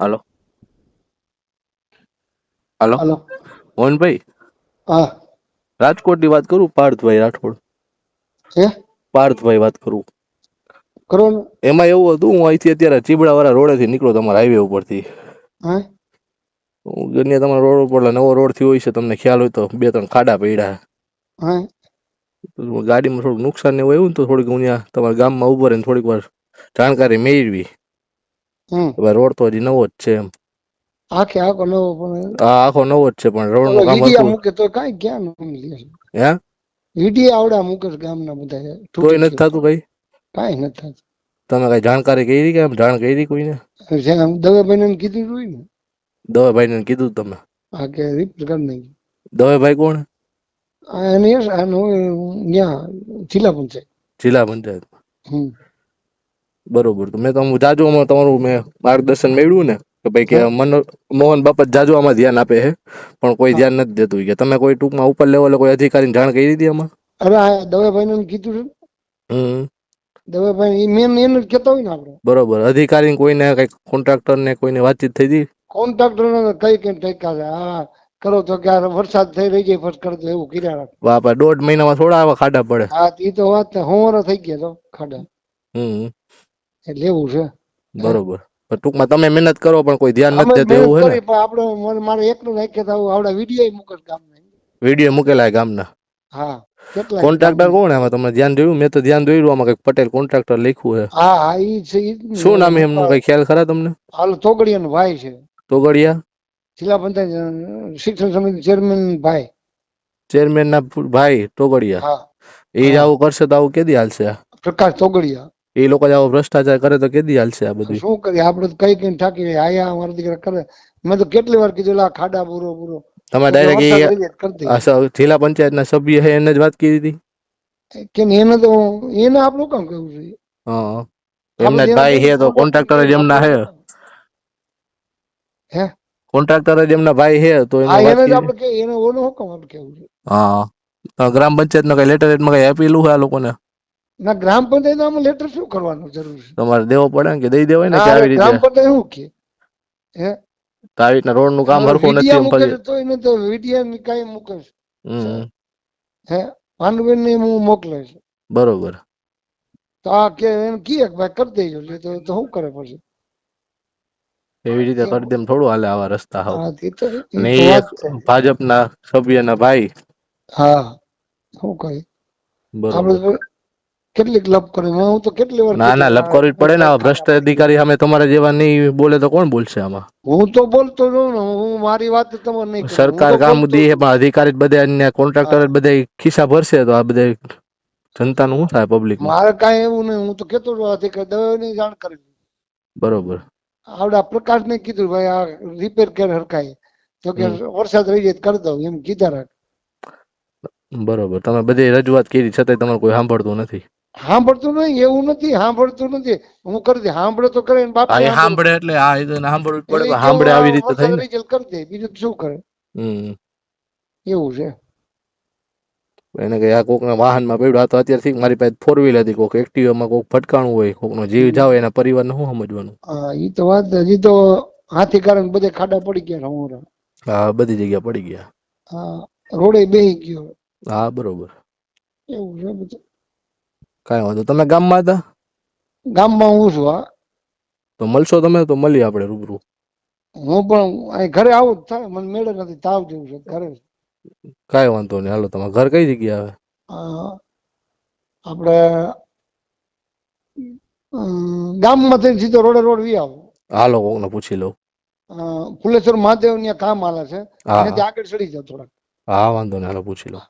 Hello hello hello Mohanbhai હા. રાજકોટની વાત કરું પાર્થભાઈ રાઠોડ? છે પાર્થભાઈ વાત કરું. કરો એમાં એવું હતું હું અહીંથી અત્યારે ચીબડા વાળા રોડે થી નીકળો તમારા હાઈવે ઉપરથી. હા? ગણ્યા તમારા રોડ ઉપર નવો રોડ થયો હોય છે તમને ખ્યાલ હોય તો બે ત્રણ ખાડા પડ્યા. ગાડીમાં થોડુંક નુકસાન ને એવું આવ્યું ને તો થોડીક હું ત્યાં તમારા ગામમાં ઊભો રહીને થોડીક વાર જાણકારી મેળવી. હમ. રોડ તો હજી નવો જ છે એમ. આખે આખો નવો પણ આ આખો નવો જ છે પણ રોડનું કામ હતું. મૂકે તો કાંઈ ક્યાં નામ લે હે? વિડિયા આવડા મૂકે ગામના બધા. તોય નથી થતું કઈ કાંઈ નથી થતું. તમે કઈ જાણકારી કરી કે જાણ કરી કોઈને? જેમ દવાભાઈને કીધું જોઈ ને. દવાભાઈ ને કીધું તમે? આ કે રિપેર કરી નાખી દવાભાઈ કોણ? એને ત્યાં જિલ્લા પંચાયત. જિલ્લા પંચાયત હમ. બરોબર. તો મેં તમે જાજુમાં તમારું મેં માર્ગદર્શન મેળવ્યું ને કે ભાઈ કે મનો મોહન બાપત જાજુ આમાં ધ્યાન આપે છે પણ કોઈ ધ્યાન નથી દેતું કે તમે કોઈ ટૂંકમાં ઉપર લેવલે કોઈ અધિકારીને જાણ કરી હતી આમાં? અરે આ દવાભાઈને કીધું છે. દવાભાઈ મેન એને જ કહેતા હોય ને આપણે. બરોબર. અધિકારી કોઈને કઈ કોન્ટ્રાક્ટર ને કોઈને વાતચીત થઈ હતી? કોન્ટ્રાક્ટર કઈ કઈ ટેકા છે. હા કરો તો કે વરસાદ થઈ રહી જાય ફર્સ્ટ કરતો એવું કર્યા રાખે. બાપા દોઢ મહિનામાં થોડા આવા ખાડા પડે. હા એ તો વાત હોમરો થઈ ગયા તો ખાડા. હમ. એટલે એવું છે. બરોબર. ટૂંકમાં તમે મહેનત કરો પણ કોઈ ધ્યાન નથી દેતું એવું મહેનત હે ને? પણ આપણે મારે એકલું નાખ્યા તો આવડા વીડિયો મૂકે ગામના. વીડિયો મૂકેલા ગામના? હા કેટલા કોન્ટ્રાક્ટર કોણ આમાં તમે ધ્યાન જોયું? મેં તો ધ્યાન જોયું આમાં કંઈક પટેલ કોન્ટ્રાક્ટર લખ્યું છે હા હા ઈ છે. શું નામ એમનું? કઈ ખ્યાલ ખરા તમને? હાલો તોગડિયાનો ભાઈ છે. તોગડિયા? જિલ્લા પંચાયત શિક્ષણ સમિતિ ચેરમેન ભાઈ. ચેરમેન ના ભાઈ ટોગડિયા હા. એ આવું કરશે તો આવું કેદી હાલશે? પ્રકાશ તોગડિયા. એ લોકો જ આવો ભ્રષ્ટાચાર કરે તો કેદી હાલશે આ બધું. શું કરીએ? આપણે કઈ કઈ ઠાકી આયા અમારા દીકરા કરે. મેં તો કેટલી વાર કીધું લા ખાડા પૂરો પૂરો તમે તો ડાયરેક્ટ. આ જિલ્લા પંચાયતના સભ્ય છે એને જ વાત કરી હતી. કે એને તો એને આપણું કામ કરવું જોઈએ? હા એમના ભાઈ છે તો કોન્ટ્રાક્ટર જ એમના છે હે. કોન્ટ્રાક્ટર જ એમના ભાઈ છે તો એને હા વાત કરી આપણે કે એને ઓનો હુકમ કામ આપણે કેવું છે હા. ગ્રામ પંચાયત કઈ લેટરમાં કઈ આપેલું છે આ લોકોને? ના ગ્રામ પંચાયત આમાં લેટર શું કરવાનું જરૂર છે? તમારે દેવો પડે ને કે દઈ દેવાય ને કે આવી રીતે? ગ્રામ પંચાયત શું કે? હે? તો આવી રીતના રોડનું કામ હરખું નથી એમ પછી? તો એને તો વિડિયા ની કાઈ મૂકે હે ભાનુબેન ને હું? મોકલે બરોબર. તો આ કે એમ કીએ કે ભાઈ કરી દેજો લે તો તો શું કરે પછી? એવી રીતે કરી દેમ થોડું હાલે આવા રસ્તા હાવ. છે. ભાજપના સભ્યના ભાઈ. હા શું કહે? બરોબર. કેટલીક લપ કરી હું તો કેટલી વાર ના ના લપ કરવી પડે ને આ ભ્રષ્ટ અધિકારી સામે તમારા જેવા નહીં બોલે તો કોણ બોલશે આમાં? હું તો બોલતો જ ને હું મારી વાત તમારે નહીં સરકાર કામ દી પણ અધિકારી બધા અન્ય કોન્ટ્રાક્ટર બધા ખિસ્સા ભરશે તો આ બધા જનતાનું શું થાય પબ્લિક મારે કાંઈ એવું નહીં હું તો કેતો જ હતી કે દવાની જાણ કરી બરોબર. આવડા પ્રકાશ ને કીધું ભાઈ આ રિપેર કેર હરકાય તો કે વરસાદ રહી જાય કરી દઉં એમ કીધા રાખ. બરોબર તમે બધી રજૂઆત કરી છતાંય તમારે કોઈ સાંભળતું નથી. સાંભળતું નહીં એવું નથી સાંભળતું નથી. હું કરી દે સાંભળે તો કરે બાપ સાંભળે એટલે આ એ સાંભળવું પડે સાંભળે આવી રીતે થાય ને કરી દે બીજું શું કરે? એવું છે. એને કે આ કોકના વાહનમાં પડ્યું આ તો અત્યારથી મારી પાસે ફોર વ્હીલ હતી કોક એક્ટિવામાં કોક ફટકાણું હોય કોકનો જીવ જાવ એના પરિવારને શું સમજવાનું? હા ઈ તો વાત. હજી તો હાથી કારણ બધે ખાડા પડી ગયા છે હા બધી જગ્યા પડી ગયા. હા રોડે બેહી ગયો. હા બરોબર. એવું છે બધું. કાંઈ વાંધો. તમે ગામમાં હતા? ગામમાં હું છું હા. તો મળશો તમે તો મળીએ આપણે રૂબરૂ. હું પણ અહીં ઘરે આવું જ થાય. મને મેળે નથી તાવ જેવું છે ઘરે કાંઈ વાંધો નહીં. હાલો તમારે ઘર કઈ જગ્યા આવે? આપણે ગામમાં થઈને સીધો રોડે રોડ વી આવો. હાલો કોકને પૂછી લઉં. ફુલેશ્વર મહાદેવ ત્યાં કામ હાલે છે. આગળ ચડી જાવ થોડાક. હા વાંધો નહીં. હાલો પૂછી લઉં.